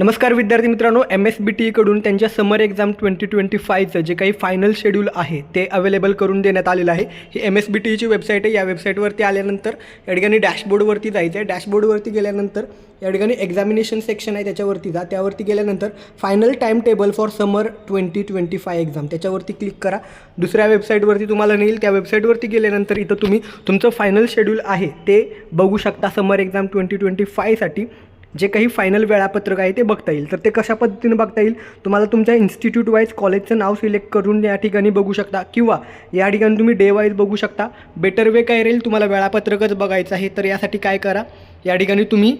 नमस्कार विद्यार्थी मित्रांनो एम एस बी टीकडून त्यांच्या समर एक्झाम ट्वेंटी ट्वेंटी फायचं जे काही फायनल शेड्यूल आहे ते अवेलेबल करून देण्यात आलेलं आहे. ही एम एस बी टीची वेबसाईट आहे. या वेबसाईटवरती आल्यानंतर या ठिकाणी डॅशबोर्डवरती जायचं आहे. डॅशबोर्डवरती गेल्यानंतर या ठिकाणी एक्झामिनेशन सेक्शन आहे त्याच्यावरती जा. त्यावरती गेल्यानंतर final time table for summer twenty twenty five exam त्याच्यावरती क्लिक करा. दुसऱ्या वेबसाईटवरती तुम्हाला नेईल. त्या वेबसाईटवरती गेल्यानंतर इथं तुम्ही तुमचं फायनल शेड्यूल आहे ते बघू शकता समर एक्झाम ट्वेंटी ट्वेंटी फायसाठी जे काही फायनल वेळापत्रक आहे ते बघता येईल. तर ते कशा पद्धतीने बघता येईल? तुम्हाला तुमच्या इन्स्टिट्यूट वाईज कॉलेजचं नाव सिलेक्ट करून या ठिकाणी बघू शकता किंवा या ठिकाणी तुम्ही डे वाईज बघू शकता. बेटर वे काय राहील? तुम्हाला वेळापत्रकच बघायचं आहे. तर यासाठी काय करा? या ठिकाणी तुम्ही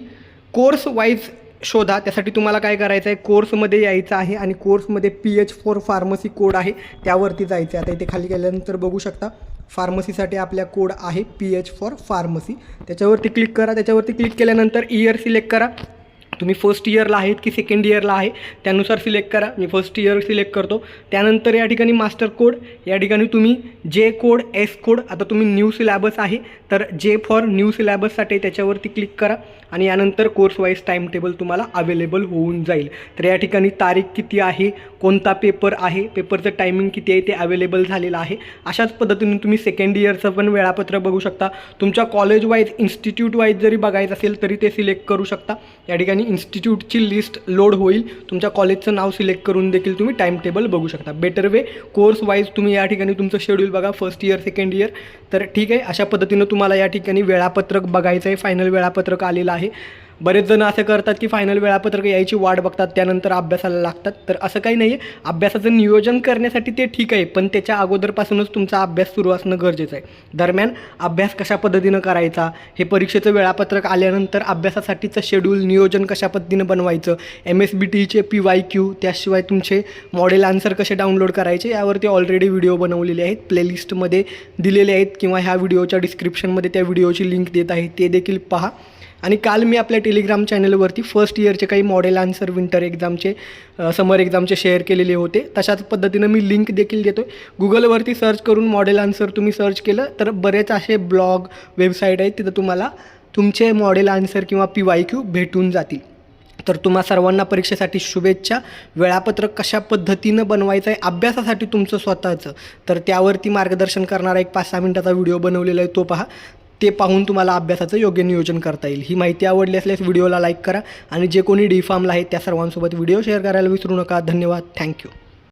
कोर्स वाईज शोधा. त्यासाठी तुम्हाला काय करायचं आहे कोर्समध्ये यायचं आहे आणि कोर्समध्ये P H for pharmacy code आहे. त्यावरती जायचं आहे आता इथे खाली गेल्यानंतर बघू शकता. फार्मसीसाठी आपल्या कोड आहे पी एच फॉर फार्मसी. त्याच्यावरती क्लिक करा. त्याच्यावरती क्लिक केल्यानंतर इयर सिलेक्ट करा. तुम्ही फर्स्ट इयरला आहेत की सेकंड इयरला आहे त्यानुसार सिलेक्ट करा. मी फर्स्ट इयर सिलेक्ट करतो. त्यानंतर या ठिकाणी मास्टर कोड या ठिकाणी तुम्ही जे कोड एस कोड आता तुम्ही न्यू सिलॅबस आहे तर जे फॉर न्यू सिलॅबससाठी त्याच्यावरती क्लिक करा. आणि यानंतर कोर्स वाईज टाईम टेबल तुम्हाला अवेलेबल होऊन जाईल. तर या ठिकाणी तारीख किती आहे कोणता पेपर आहे पेपरचं टायमिंग किती आहे ते अवेलेबल झालेलं आहे. अशाच पद्धतीने तुम्ही सेकंड इयरचं पण वेळापत्रक बघू शकता. तुमच्या कॉलेज वाईज इन्स्टिट्यूट वाईज जरी बघायचं असेल तरी ते सिलेक्ट करू शकता. या ठिकाणी इन्स्टिट्यूटची लिस्ट लोड होईल. तुमच्या कॉलेजचं नाव सिलेक्ट करून देखील तुम्ही टाईम टेबल बघू शकता. बेटर वे कोर्स वाईज तुम्ही या ठिकाणी तुमचं शेड्यूल बघा फर्स्ट इयर सेकंड इयर तर ठीक आहे अशा पद्धतीनं तुम्हाला या ठिकाणी वेळापत्रक बघायचं आहे फायनल वेळापत्रक आलेलं आहे. आहे. बरेच जण असं करतात की फायनल वेळापत्रक यायची वाट बघतात त्यानंतर अभ्यासाला लागतात. तर असं काही नाही आहे अभ्यासाचं नियोजन करण्यासाठी ते ठीक आहे पण त्याच्या अगोदरपासूनच तुमचा अभ्यास सुरू असणं गरजेचं आहे. दरम्यान अभ्यास कशा पद्धतीनं करायचा? हे परीक्षेचं वेळापत्रक आल्यानंतर अभ्यासासाठीचं शेड्यूल नियोजन कशा पद्धतीनं बनवायचं? एम एस बी टीचे पी वाय क्यू त्याशिवाय तुमचे मॉडेल आन्सर कसे डाउनलोड करायचे? यावरती ऑलरेडी व्हिडिओ बनवलेले आहेत प्लेलिस्टमध्ये दिलेले आहेत किंवा ह्या व्हिडिओच्या डिस्क्रिप्शनमध्ये त्या व्हिडिओची लिंक देत आहे ते देखील पहा. आणि काल मी आपल्या टेलिग्राम चॅनलवरती फर्स्ट इयरचे काही मॉडेल आन्सर विंटर एक्झामचे समर एक्झामचे शेअर केलेले होते. तशाच पद्धतीनं मी लिंक देखील देतो आहे गुगलवरती सर्च करून मॉडेल आन्सर तुम्ही सर्च केलं तर बरेच असे ब्लॉग वेबसाईट आहेत तिथं तुम्हाला तुमचे मॉडेल आन्सर किंवा पी वाय क्यू भेटून जातील. तर तुम्हा सर्वांना परीक्षेसाठी शुभेच्छा. वेळापत्रक कशा पद्धतीनं बनवायचं आहे अभ्यासासाठी तुमचं स्वतःचं. तर त्यावरती मार्गदर्शन करणारा एक पाच सहा मिनटाचा व्हिडिओ बनवलेला आहे तो पहा. ते पाहून तुम्हाला अभ्यासाचं योग्य नियोजन करता येईल. ही माहिती आवडली असल्यास व्हिडिओला लाईक करा आणि जे कोणी डी फार्मला आहे त्या सर्वांसोबत व्हिडिओ शेअर करायला विसरू नका. धन्यवाद. थँक्यू.